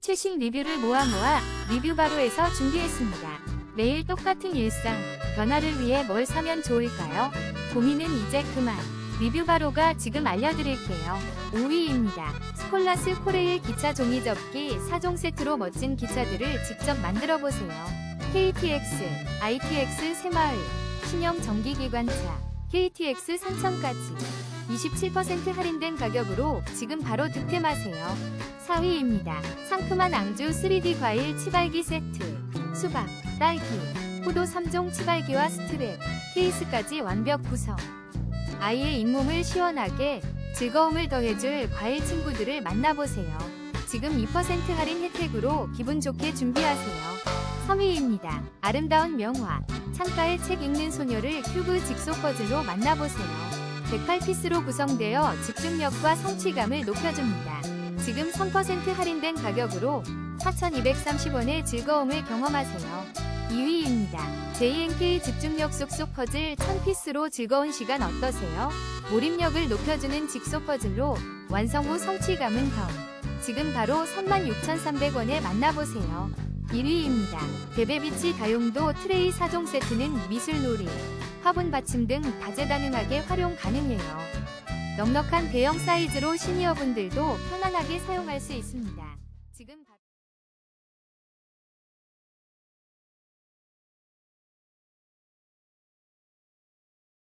최신 리뷰를 모아 모아 리뷰 바로에서 준비했습니다. 매일 똑같은 일상, 변화를 위해 뭘 사면 좋을까요? 고민은 이제 그만. 리뷰 바로가 지금 알려드릴게요. 5위입니다. 스콜라스 코레일 기차 종이 접기 4종 세트로 멋진 기차들을 직접 만들어 보세요. KTX, ITX 새마을, 신형 전기기관차, KTX 산천까지 27% 할인된 가격으로 지금 바로 득템하세요. 4위입니다. 상큼한 앙주 3D 과일 치발기 세트, 수박, 딸기, 포도 3종 치발기와 스트랩, 케이스까지 완벽 구성. 아이의 잇몸을 시원하게 즐거움을 더해줄 과일 친구들을 만나보세요. 지금 2% 할인 혜택으로 기분 좋게 준비하세요. 3위입니다. 아름다운 명화, 창가에 책 읽는 소녀를 큐브 직소 퍼즐로 만나보세요. 108피스로 구성되어 집중력과 성취감을 높여줍니다. 지금 3% 할인된 가격으로 4,230원의 즐거움을 경험하세요. 2위입니다. JNK 집중력 쏙쏙 퍼즐 1000피스로 즐거운 시간 어떠세요? 몰입력을 높여주는 직소 퍼즐로 완성 후 성취감은 덤. 지금 바로 36,300원에 만나보세요. 1위입니다. 베베비치 다용도 트레이 4종 세트는 미술놀이, 화분 받침 등 다재다능하게 활용 가능해요. 넉넉한 대형 사이즈로 시니어분들도 편안하게 사용할 수 있습니다. 지금 바-